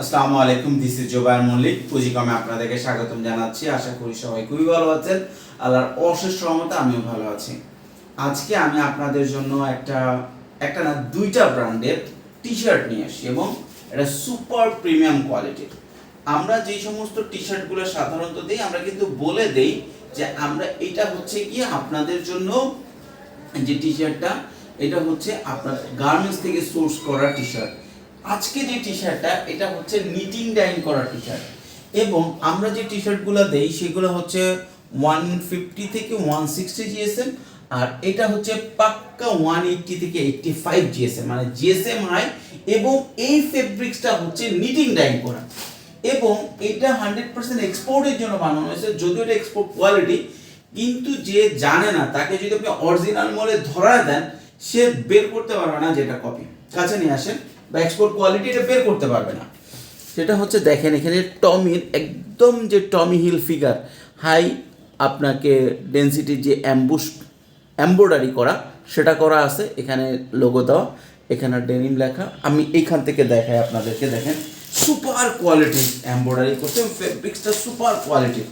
আসসালামু আলাইকুম this is Zubair Mallick পুঁজিকমে আপনাদেরকে স্বাগতম জানাচ্ছি। আশা করি সবাই খুবই ভালো আছেন। আল্লাহর অশেষ রহমতে আমিও ভালো আছি। আজকে আমি আপনাদের জন্য একটা একটা না, দুইটা ব্র্যান্ডের টি শার্ট নিয়ে আসি এবং এটা সুপার প্রিমিয়াম কোয়ালিটির আমরা যেই সমস্ত টি শার্টগুলো সাধারণত দিই, আমরা কিন্তু বলে দেই যে আমরা এটা হচ্ছে কি আপনাদের জন্য যে টি শার্টটা এটা হচ্ছে আপনার গার্মেন্টস থেকে সোর্স করা টি শার্ট আজকে যে টি শার্টটা এটা হচ্ছে নিটিং ডাইন করা টি শার্ট এবং আমরা যে টি শার্টগুলো দেই, সেগুলো হচ্ছে ওয়ান ফিফটি থেকে ওয়ান সিক্সটি জিএসএম আর এটা হচ্ছে পাক্কা ওয়ান এইটটি থেকে এইটটি ফাইভ জিএসএম মানে জিএসএম হাই এবং এই ফেব্রিক্সটা হচ্ছে নিটিং ডাইন করা। এবং এটা হান্ড্রেড পার্সেন্ট এক্সপোর্টের জন্য বানানো হয়েছে, যদিও এটা এক্সপোর্ট কোয়ালিটি কিন্তু যে জানে না, তাকে যদি আপনি অরিজিনাল মলে ধরা দেন, সে বের করতে পারবে না যেটা কপি কাছে নিয়ে আসেন। বা এক্সপোর্ট কোয়ালিটি এটা বের করতে পারবে না। সেটা হচ্ছে দেখেন, এখানে টমির একদম যে টমি হিল ফিগার হাই আপনাকে ডেন্সিটির যে অ্যাম্বুস এম্ব্রয়ডারি করা, সেটা করা আছে, এখানে লোগো দেওয়া, এখানে ডেনিম লেখা। আমি এইখান থেকে দেখাই আপনাদেরকে, দেখেন সুপার কোয়ালিটি এম্ব্রয়ডারি করছে ফেব্রিক্সটা সুপার কোয়ালিটি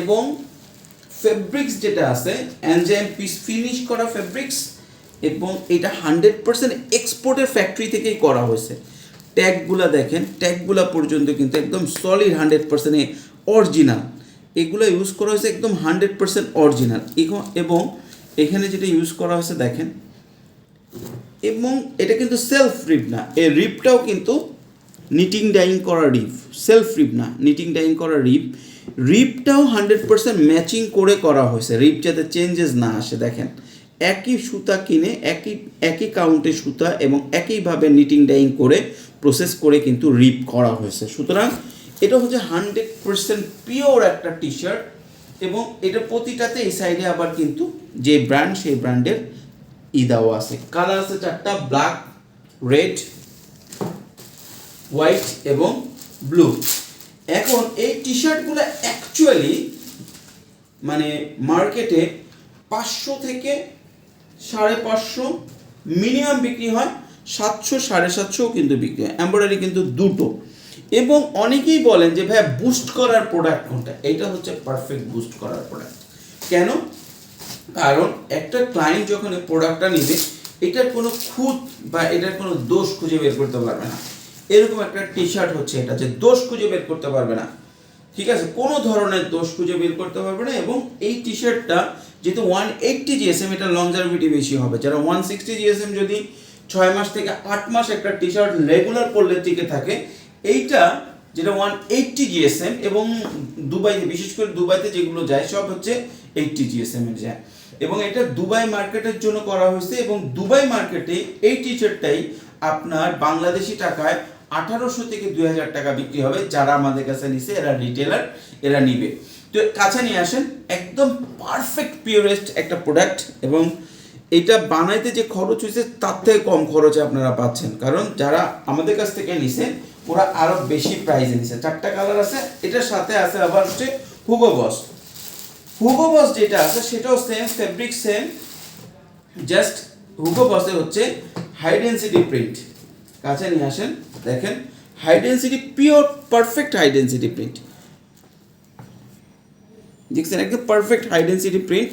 এবং ফেব্রিক্স যেটা আছে অ্যানজাইম পিস ফিনিশ করা ফেব্রিক্স এবং এটা হান্ড্রেড পার্সেন্ট এক্সপোর্টের ফ্যাক্টরি থেকেই করা হয়েছে। ট্যাগগুলো দেখেন ট্যাগগুলো পর্যন্ত কিন্তু একদম সলিড হান্ড্রেড পার্সেন্টে অরিজিনাল এগুলো ইউজ করা হয়েছে একদম হান্ড্রেড পার্সেন্ট অরিজিনাল এবং এখানে যেটা ইউজ করা হয়েছে দেখেন, এবং এটা কিন্তু সেলফ রিপ না। এই রিপটাও কিন্তু নিটিং ডাইং করা রিপ সেলফ রিপ না নিটিং ডাইং করা রিপ রিপটাও হান্ড্রেড পার্সেন্ট ম্যাচিং করে করা হয়েছে। রিপ যাতে চেঞ্জেস না আসে, দেখেন। একই সুতা কিনে, একই একই কাউন্টে সুতা এবং একইভাবে নিটিং ডাইং করে প্রসেস করে কিন্তু রিপ করা হয়েছে। সুতরাং এটা হচ্ছে হান্ড্রেড পার্সেন্ট পিওর একটা টি শার্ট এবং এটা প্রতিটাতে এই সাইডে আবার কিন্তু যে ব্র্যান্ড সেই ব্র্যান্ডের ইদাও আছে। কালার আছে চারটা ব্ল্যাক রেড হোয়াইট এবং ব্লু এখন এই টি শার্টগুলো অ্যাকচুয়ালি মানে মার্কেটে পাঁচশো থেকে সাড়ে পাঁচশো মিনিমাম বিক্রি হয়, সাতশো সাড়ে সাতশোও কিন্তু বিক্রি হয়। এমব্রয়ডারি কিন্তু দুটো। এবং অনেকেই বলেন যে, ভাই বুস্ট করার প্রোডাক্ট কোনটা? এইটা হচ্ছে পারফেক্ট বুস্ট করার প্রোডাক্ট কেন? কারণ একটা ক্লায়েন্ট যখন প্রোডাক্টটা নেবে, এটার কোনো খুঁত বা এটার কোনো দোষ খুঁজে বের করতে পারবে না। এরকম একটা টি শার্ট হচ্ছে এটা যে দোষ খুঁজে বের করতে পারবে না। ঠিক আছে? কোনো ধরনের দোষ খুঁজে বের করতে পারবে না এবং এই টি শার্টটা যেহেতু ওয়ান এইটটি জিএসএম এটা লংজারভিটি বেশি হবে। যারা ওয়ান সিক্সটি জিএসএম যদি ছয় মাস থেকে আট মাস একটা টি শার্ট রেগুলার পরলে টিকে থাকে, এইটা যেটা ওয়ান এইটটি জিএসএম এবং দুবাইতে, বিশেষ করে দুবাইতে যেগুলো যায়, সব হচ্ছে এইটটি জিএসএম এর যায়। এবং এটা দুবাই মার্কেটের জন্য করা হয়েছে এবং দুবাই মার্কেটে এই টি শার্টটাই আপনার বাংলাদেশি টাকায় আঠারোশো থেকে দুই হাজার টাকা বিক্রি হবে যারা আমাদের কাছে নিছে, এরা রিটেলার এরা নিবে। তো কাছে নিয়ে আসেন, একদম পারফেক্ট পিওরেস্ট একটা প্রোডাক্ট এবং এটা বানাইতে যে খরচ হয়েছে তার থেকে কম খরচে আপনারা পাচ্ছেন। কারণ যারা আমাদের কাছ থেকে নিছে, ওরা আরও বেশি প্রাইসে নিছে। চারটা কালার আছে, এটার সাথে আছে আবার হচ্ছে হুগো বস হুগো বস যেটা আছে, সেটাও same fabric same just Hugo বসে হচ্ছে হাই ডেন্সিটি প্রিন্ট কাছে নিয়ে আসেন, দেখেন high density pure perfect high density print দেখছেন, একদম পারফেক্ট হাই ডেন্সিটি প্রিন্ট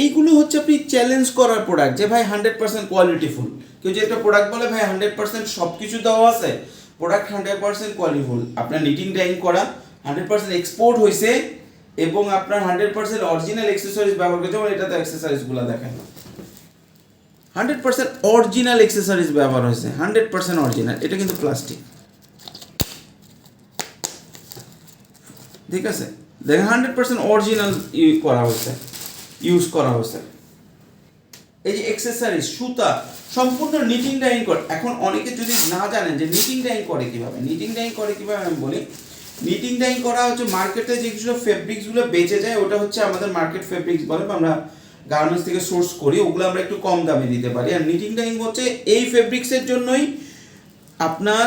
এইগুলো হচ্ছে আপনি চ্যালেঞ্জ করার প্রোডাক্ট যে ভাই হান্ড্রেড পার্সেন্ট কোয়ালিটিফুল কেউ যে একটা প্রোডাক্ট বলে, ভাই হান্ড্রেড পার্সেন্ট সব কিছু দেওয়া আছে প্রোডাক্ট হান্ড্রেড পার্সেন্ট কোয়ালিটিফুল আপনার নিটিং ডাইং করা হান্ড্রেড পার্সেন্ট এক্সপোর্ট হয়েছে এবং আপনার হান্ড্রেড পার্সেন্ট অরিজিনাল অ্যাক্সেসরিজ ব্যবহার করছে যেমন এটাতে অ্যাক্সেসরিজগুলো দেখেন। হান্ড্রেড পার্সেন্ট অরিজিনাল অ্যাক্সেসরিজ ব্যবহার হয়েছে। Hundred percent original. এটা কিন্তু প্লাস্টিক ঠিক আছে? দেখেন, হান্ড্রেড পার্সেন্ট অরিজিনাল করা হয়েছে। ইউজ করা হয়েছে। এই যে এক্সেসরিজ সুতা, সম্পূর্ণ নিটিং ডাইং করে। এখন অনেকে যদি না জানেন যে নিটিং ডাইং করে কীভাবে? নিটিং ডাইং করে কীভাবে আমি বলি? নিটিং ডাইং করা হচ্ছে মার্কেটে যেগুলো ফেব্রিক্সগুলো বেঁচে যায়, ওটা হচ্ছে আমাদের মার্কেট ফেব্রিক্স বলে বা আমরা গার্মেন্টস থেকে সোর্স করি, ওগুলো আমরা একটু কম দামে দিতে পারি। আর নিটিং ডাইং হচ্ছে এই ফেব্রিক্সের জন্যই আপনার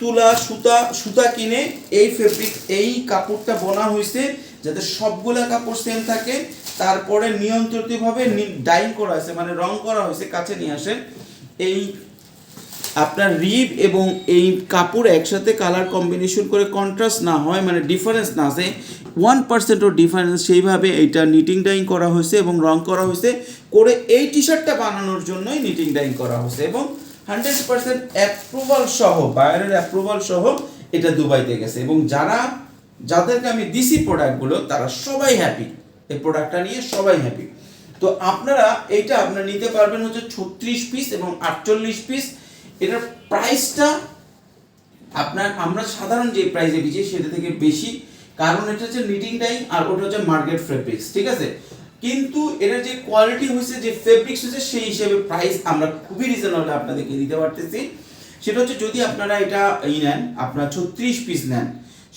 তুলা, সুতা সুতা কিনে এই ফেব্রিক এই কাপড়টা বোনা হয়েছে, যাতে সবগুলা কাপড় সেম থাকে। তারপরে নিয়ন্ত্রিতভাবে ডাইং করা হয়েছে মানে রং করা হয়েছে, কাছে নিয়ে আসেন। এই আপনার রিব এবং এই কাপড় একসাথে কালার কম্বিনেশন করে কন্ট্রাস্ট না হয় মানে ডিফারেন্স না আসে ওয়ান পার্সেন্টও ডিফারেন্স সেইভাবে এইটা নিটিং ডাইং করা হয়েছে এবং রং করা হয়েছে, করে এই টি শার্টটা বানানোর জন্যই নিটিং ডাইং করা হয়েছে এবং হান্ড্রেড পার্সেন্ট অ্যাপ্রুভাল সহ বায়ারের অ্যাপ্রুভাল সহ এটা দুবাইতে গেছে এবং যারা, যাদেরকে আমি দিছি প্রোডাক্টগুলো তারা সবাই হ্যাপি এই প্রোডাক্টটা নিয়ে সবাই হ্যাপি তো আপনারা এইটা আপনারা নিতে পারবেন হচ্ছে ছত্রিশ পিস এবং আটচল্লিশ পিস এটার প্রাইসটা আপনার, আমরা সাধারণ যে প্রাইসে বিচি সেটা থেকে বেশি। কারণ এটা হচ্ছে নিটিং ডাইং আর ওটা হচ্ছে মার্কেট ফেব্রিক্স ঠিক আছে? কিন্তু এটার যে কোয়ালিটি হয়েছে যে ফেব্রিক্স হয়েছে সেই হিসেবে প্রাইস আমরা খুবই রিজনেবল আপনাদেরকে দিতে পারতেছি। সেটা হচ্ছে যদি আপনারা এটা ই নেন, আপনারা ছত্রিশ পিস নেন,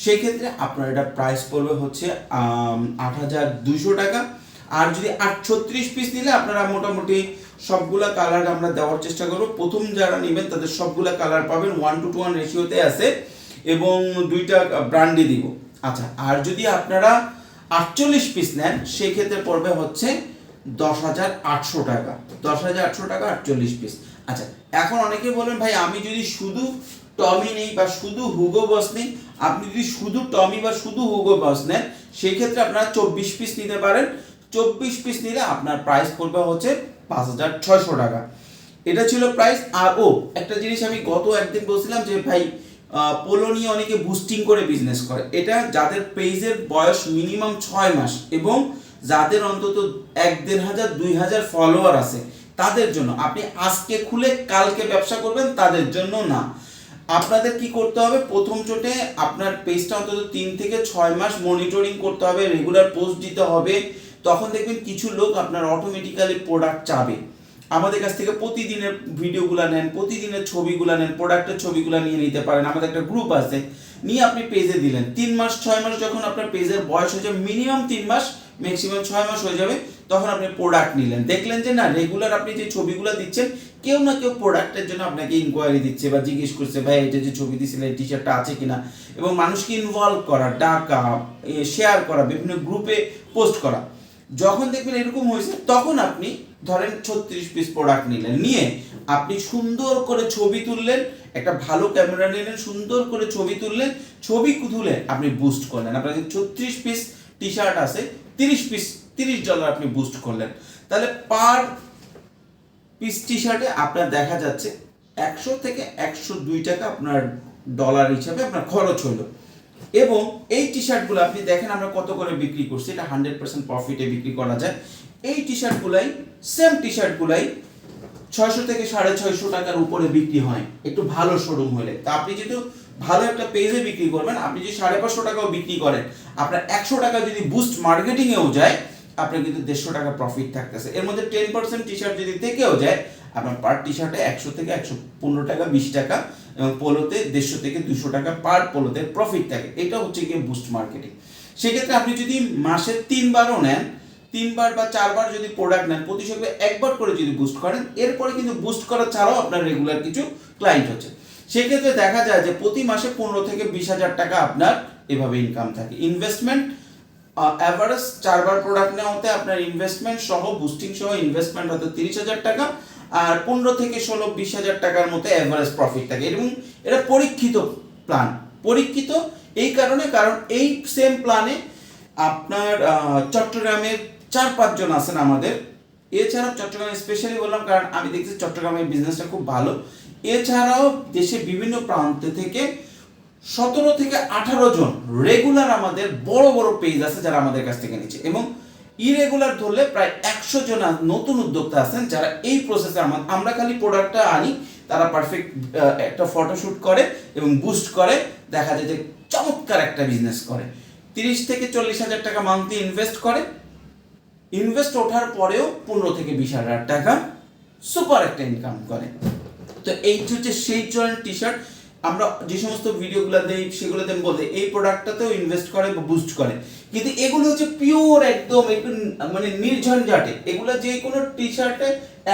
সেক্ষেত্রে আপনার এটা প্রাইস পড়বে হচ্ছে আট হাজার দুশো টাকা। আর যদি আট ছত্রিশ পিস নিলে, আপনারা মোটামুটি সবগুলা কালার আমরা দেওয়ার চেষ্টা করব। প্রথম যারা নেবেন তাদের সবগুলা কালার পাবেন। ওয়ান টু টু ওয়ান রেশিওতে আছে এবং দুইটা ব্র্যান্ডে দিব। আচ্ছা আর যদি আপনারা আটচল্লিশ পিস নেন, সেক্ষেত্রে পড়বে হচ্ছে দশ হাজার আটশো টাকা। দশ হাজার আটশো টাকা আটচল্লিশ পিস আচ্ছা এখন অনেকে বলেন, ভাই, আমি যদি শুধু টমি নেই বা শুধু হুগো বস নেই, আপনি যদি শুধু টমি বা শুধু হুগো বস নেন, সেক্ষেত্রে আপনারা চব্বিশ পিস নিতে পারেন। চব্বিশ পিস নিলে আপনার প্রাইস পড়বে হচ্ছে পাঁচ হাজার ছয়শো টাকা। এটা ছিল প্রাইস আর ও, একটা জিনিস আমি গত একদিন বলছিলাম যে, ভাই পোলো নিয়ে অনেকে বুস্টিং করে বিজনেস করে। এটা যাদের পেজের বয়স মিনিমাম ছয় মাস এবং যাদের অন্তত এক দেড় হাজার, দুই হাজার ফলোয়ার আছে, তাদের জন্য। আপনি আজকে খুলে কালকে ব্যবসা করবেন, তাদের জন্য না। আপনাদের কি করতে হবে? প্রথম চোটে আপনার পেজটা অন্তত তিন থেকে ছয় মাস মনিটরিং করতে হবে রেগুলার পোস্ট দিতে হবে তখন দেখবেন কিছু লোক আপনার অটোমেটিক্যালি প্রোডাক্ট চাবে। আমাদের কাছ থেকে প্রতিদিনের ভিডিওগুলো নেন, প্রতিদিনের ছবিগুলো নেন প্রোডাক্টের ছবিগুলো নিয়ে নিতে পারেন। আমাদের একটা গ্রুপ আছে, নিয়ে আপনি পেজে দিলেন। তিন মাস, ছয় মাস যখন আপনার পেজের বয়স হয়ে যাবে মিনিমাম তিন মাস ম্যাক্সিমাম ছয় মাস হয়ে যাবে, তখন আপনি প্রোডাক্ট নিলেন। দেখলেন যে না রেগুলার আপনি যে ছবিগুলো দিচ্ছেন, কেউ না কেউ প্রোডাক্টের জন্য আপনাকে ইনকোয়ারি দিচ্ছে বা জিজ্ঞেস করছে, ভাই, এটা যে ছবি দিয়েছিলেন এই টি শার্টটা আছে কিনা? এবং মানুষকে ইনভলভ করা, ডাকা শেয়ার করা, বিভিন্ন গ্রুপে পোস্ট করা। যখন দেখবেন এরকম হয়েছে, তখন আপনি ধরেন ছত্রিশ পিস প্রোডাক্ট নিলেন। নিয়ে আপনি সুন্দর করে ছবি তুললেন, একটা ভালো ক্যামেরা নিলেন, সুন্দর করে ছবি তুললেন, ছবি তুলে আপনি বুস্ট করলেন। আপনার ছত্রিশ পিস টি শার্ট আছে, তিরিশ পিস তিরিশ ডলার আপনি বুস্ট করলেন। তাহলে পার পিস টি শার্টে আপনার দেখা যাচ্ছে একশো থেকে একশো দুই টাকা আপনার ডলার হিসাবে আপনার খরচ হলো। এবং এই টি শার্টগুলো আপনি দেখেন আমরা কত করে বিক্রি করছি, এটা হান্ড্রেড পার্সেন্ট প্রফিটে বিক্রি করা যায়। এই টি শার্টগুলাই সেম টি শার্টগুলাই ছয়শো থেকে সাড়ে ছয়শো টাকার উপরে বিক্রি হয়, একটু ভালো শোরুম হলে। তা আপনি যেহেতু ভালো একটা পেজে বিক্রি করবেন, আপনি যদি সাড়ে পাঁচশো টাকাও বিক্রি করেন, আপনার একশো টাকা যদি বুস্ট মার্কেটিংয়েও যায়, আপনার কিন্তু দেড়শো টাকা প্রফিট থাকতেছে। এর মধ্যে টেন পার্সেন্ট টি শার্ট যদি থেকেও যায়, আপনার পার টি শার্টে একশো থেকে একশো পনেরো টাকা, বিশ টাকা পোলোতে দেড়শো থেকে দুশো টাকা পার পোলোতে প্রফিট থাকে। এটা হচ্ছে গিয়ে বুস্ট মার্কেটিং সেক্ষেত্রে আপনি যদি মাসে তিনবারও নেন, তিনবার বা চারবার যদি প্রোডাক্ট নেন, প্রতি সপ্তাহে একবার করে যদি বুস্ট করেন, এরপরে কিন্তু বুস্ট করা ছাড়াও আপনার রেগুলার কিছু ক্লায়েন্ট হচ্ছে। সেক্ষেত্রে দেখা যায় যে প্রতি মাসে পনেরো থেকে বিশ হাজার টাকা আপনার এভাবে ইনকাম থাকে। ইনভেস্টমেন্ট অ্যাভারেজ চারবার প্রোডাক্ট নেওয়াতে আপনার ইনভেস্টমেন্ট সহ বুস্টিং সহ ইনভেস্টমেন্ট হতে তিরিশ হাজার টাকা আর পনেরো থেকে ষোলো বিশ হাজার টাকার মতো অ্যাভারেজ প্রফিট থাকে। এবং এটা পরীক্ষিত প্ল্যান পরীক্ষিত এই কারণে, কারণ এই সেম প্ল্যানে আপনার চট্টগ্রামের চার পাঁচজন আছেন আমাদের। এছাড়াও চট্টগ্রামে স্পেশালি বললাম, কারণ আমি দেখছি চট্টগ্রামের বিজনেসটা খুব ভালো। এছাড়াও দেশের বিভিন্ন প্রান্ত থেকে সতেরো থেকে আঠারো জন রেগুলার আমাদের বড় বড় পেজ আছে যারা আমাদের কাছ থেকে নিচ্ছে। এবং ইরেগুলার ধরলে প্রায় একশো জন নতুন উদ্যোক্তা আছেন যারা এই প্রসেসে আমরা খালি প্রোডাক্টটা আনি, তারা পারফেক্ট একটা ফটোশুট করে এবং বুস্ট করে, দেখা যায় যে চমৎকার একটা বিজনেস করে। তিরিশ থেকে চল্লিশ হাজার টাকা মান্থলি ইনভেস্ট করে। ইনভেস্ট ওঠার পরেও পনেরো থেকে বিশ হাজার টাকা সুপার একটা ইনকাম করে। তো এই হচ্ছে সেই ধরনের টি শার্ট আমরা যে সমস্ত ভিডিওগুলো দেই সেগুলোতে বলতে, এই প্রোডাক্টটাতেও ইনভেস্ট করে বা বুস্ট করে। কিন্তু এগুলো হচ্ছে পিওর একদম একটু মানে নির্ঝঞ্ঝাটে এগুলো যে কোনো টি শার্টে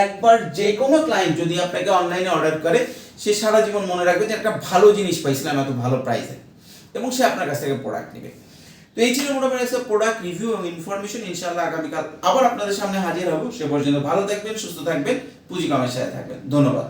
একবার যে কোনো ক্লায়েন্ট যদি আপনাকে অনলাইনে অর্ডার করে, সে সারা জীবন মনে রাখবে যে একটা ভালো জিনিস পাইছিলাম, এত ভালো প্রাইসে এবং সে আপনার কাছ থেকে প্রোডাক্ট নেবে। তো এই ছিল মোটামুটি একটা প্রোডাক্ট রিভিউ এবং ইনফরমেশন ইনশাআল্লাহ আগামীকাল আবার আপনাদের সামনে হাজির হব। সে পর্যন্ত ভালো থাকবেন, সুস্থ থাকবেন, পুঁজি কামের সাথে থাকবেন। ধন্যবাদ।